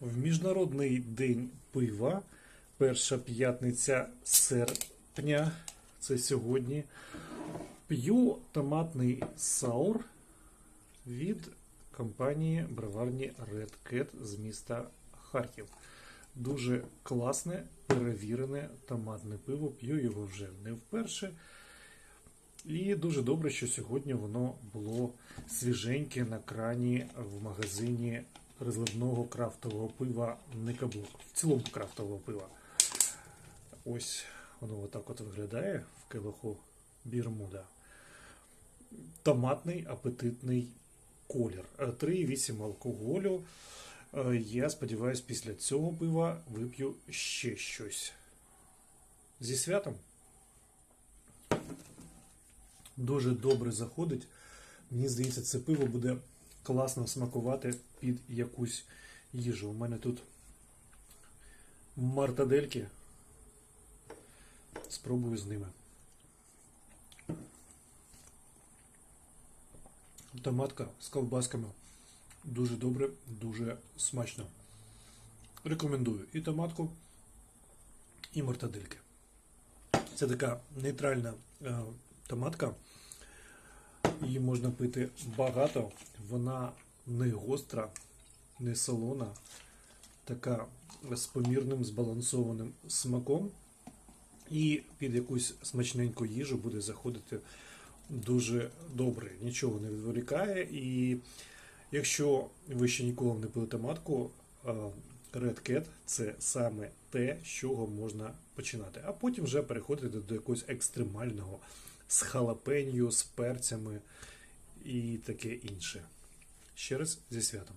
В Міжнародний день пива, перша п'ятниця серпня, це сьогодні, п'ю томатний саур від компанії броварні Red Cat з міста Харків. Дуже класне, перевірене томатне пиво. П'ю його вже не вперше. І дуже добре, що сьогодні воно було свіженьке на крані в магазині розливного крафтового пива не каблук. В цілому крафтового пива. Ось воно отак от виглядає в келиху Бірмуда. Томатний апетитний колір. Е, 3,8 алкоголю. Е, Я сподіваюся, після цього пива вип'ю ще щось. Зі святом. Дуже добре заходить. Мені здається, це пиво буде класно смакувати під якусь їжу. У мене тут мартадельки. Спробую з ними. Томатка з ковбасками. Дуже добре, дуже смачно. Рекомендую і томатку, і мартадельки. Це така нейтральна е, томатка. Її можна пити багато. Вона не гостра, не солона, така з помірним збалансованим смаком. І під якусь смачненьку їжу буде заходити дуже добре. Нічого не відволікає. І якщо ви ще ніколи не пили томатку, е, Red Cat це саме те, з чого можна починати. А потім вже переходити до якогось екстремального з халапеньо, з перцями і таке інше. Ще раз зі святом.